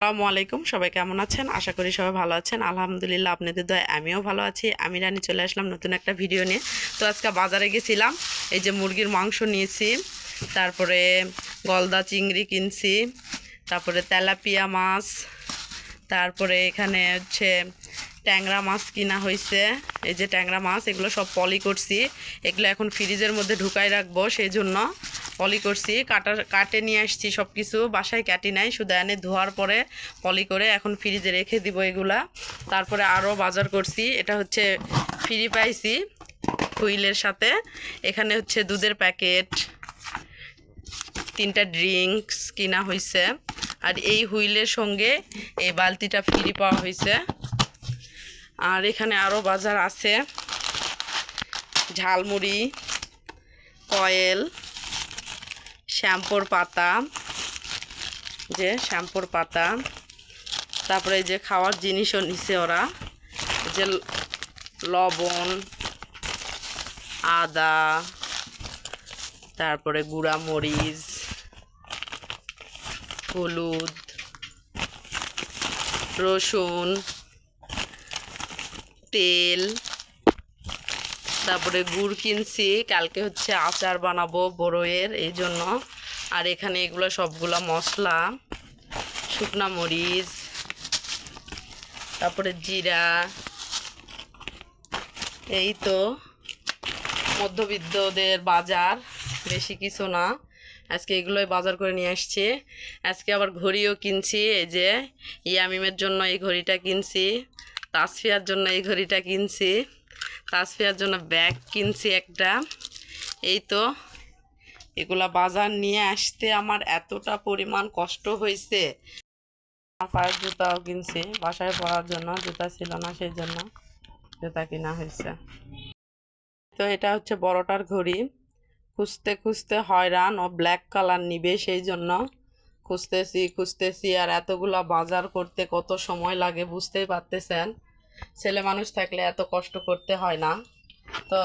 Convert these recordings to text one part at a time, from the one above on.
আসসালামু আলাইকুম, সবাই কেমন আছেন? আশা করি সবাই ভালো আছেন। আলহামদুলিল্লাহ, আপনাদের দয় আমিও ভালো আছি। আমি রানী চলে আসলাম নতুন একটা ভিডিও নিয়ে। তো আজকে বাজারে গেছিলাম, এই যে মুরগির মাংস নিয়েছি, তারপরে গলদা চিংড়ি কিনছি, তারপরে তেলাপিয়া মাছ, তারপরে এখানে হচ্ছে ট্যাংরা মাছ কিনা হয়েছে এই যে ট্যাংরা মাছ, এগুলো সব পলি করছি। এগুলো এখন ফ্রিজের মধ্যে ঢুকাই রাখব, সেই জন্য পলি করছি, কাটা, কাটে নিয়ে আসছি সব কিছু বাসায় কাটি নাই, শুধু এনে ধোয়ার পরে পলি করে এখন ফ্রিজে রেখে দিব এগুলা। তারপরে আরও বাজার করছি, এটা হচ্ছে ফ্রি পাইছি হুইলের সাথে। এখানে হচ্ছে দুধের প্যাকেট, তিনটা ড্রিঙ্কস কিনা হয়েছে আর এই হুইলের সঙ্গে এই বালতিটা ফ্রি পাওয়া হয়েছে আর এখানে আরও বাজার আছে, ঝালমুড়ি, কয়েল। শ্যাম্পুর পাতা, যে শ্যাম্পুর পাতা, তারপরে যে খাওয়ার জিনিসও নিছে ওরা যে লবণ, আদা, তারপরে গুঁড়া মরিচ, হলুদ, রসুন, তেল, তারপরে গুড় কিনছি, কালকে হচ্ছে আচার বানাবো বড়োয়ের এই জন্য আর এখানে এগুলো সবগুলো মশলা, শুকনা মরিচ, তারপরে জিরা, এই তো মধ্যবিত্তদের বাজার, বেশি কিছু না। আজকে এগুলোই বাজার করে নিয়ে আসছি। আজকে আবার ঘড়িও কিনছি, এই যে ইয়ামিমের জন্য এই ঘড়িটা কিনছি, তাসফিয়ার জন্য এই ঘড়িটা কিনছি, তাসফিয়ার জন্য ব্যাগ কিনছি একটা। এই তো এগুলা বাজার নিয়ে আসতে আমার এতটা পরিমাণ কষ্ট হয়েছে আমার পায়ের জুতাও কিনছি, বাসায় পরার জন্য জুতা ছিল না, সেই জন্য জুতা কিনা হয়েছে তো এটা হচ্ছে বড়টার ঘড়ি। খুঁজতে খুঁজতে হয়রান ও ব্ল্যাক কালার নিবে, সেই জন্য খুঁজতেছি খুঁজতেছি, আর এতগুলা বাজার করতে কত সময় লাগে বুঝতেই পারতেছেন। ছেলে মানুষ থাকলে এত কষ্ট করতে হয় না। তো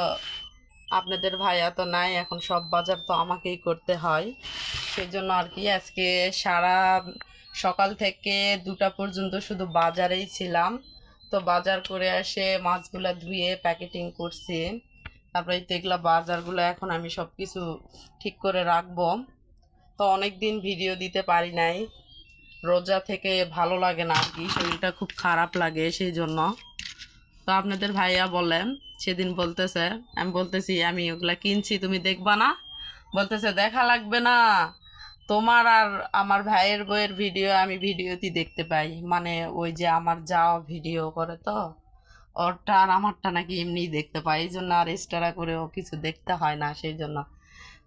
আপনাদের ভাইয়া তো নাই, এখন সব বাজার তো আমাকেই করতে হয়। সেই জন্য আর কি আজকে সারা সকাল থেকে দুটা পর্যন্ত শুধু বাজারেই ছিলাম। তো বাজার করে এসে মাছগুলা ধুয়ে প্যাকেটিং করছি। তারপরে তো এগুলা বাজারগুলো এখন আমি সব কিছু ঠিক করে রাখব। তো অনেক দিন ভিডিও দিতে পারি নাই। রোজা থেকে ভালো লাগে না আর কি, শরীরটা খুব খারাপ লাগে সেই জন্য। তো আপনাদের ভাইয়া বলেন সেদিন বলতেছে, আমি বলতেছি, আমি ওগুলা কিনছি, তুমি দেখবা না? বলতেছে, দেখা লাগবে না। তোমার আর আমার ভাইয়ের বইয়ের ভিডিও, আমি ভিডিওতে দেখতে পাই। মানে ওই যে আমার যাও ভিডিও করে তো, ওরটা আর আমারটা নাকি এমনিই দেখতে পাই। এই জন্য আর এক্সট্রা করেও কিছু দেখতে হয় না সেই জন্য।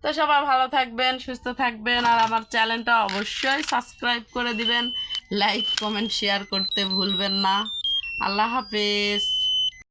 তো সবাই ভালো থাকবেন, সুস্থ থাকবেন আর আমার চ্যানেলটা অবশ্যই সাবস্ক্রাইব করে দিবেন। লাইক কমেন্ট শেয়ার করতে ভুলবেন না। আল্লাহ হাফেজ।